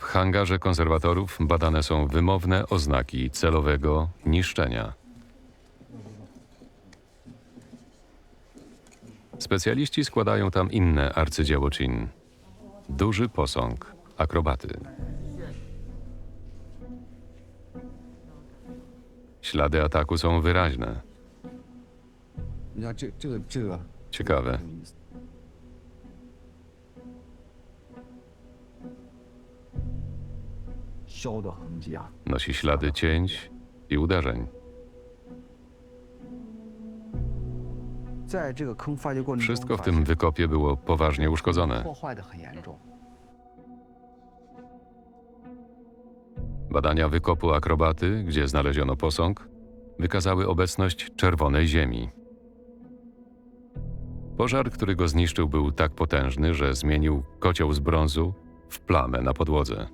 W hangarze konserwatorów badane są wymowne oznaki celowego niszczenia. Specjaliści składają tam inne arcydzieło czyn. Duży posąg, akrobaty. Ślady ataku są wyraźne. Ciekawe. Nosi ślady cięć i uderzeń. Wszystko w tym wykopie było poważnie uszkodzone. Badania wykopu akrobaty, gdzie znaleziono posąg, wykazały obecność czerwonej ziemi. Pożar, który go zniszczył, był tak potężny, że zmienił kocioł z brązu w plamę na podłodze.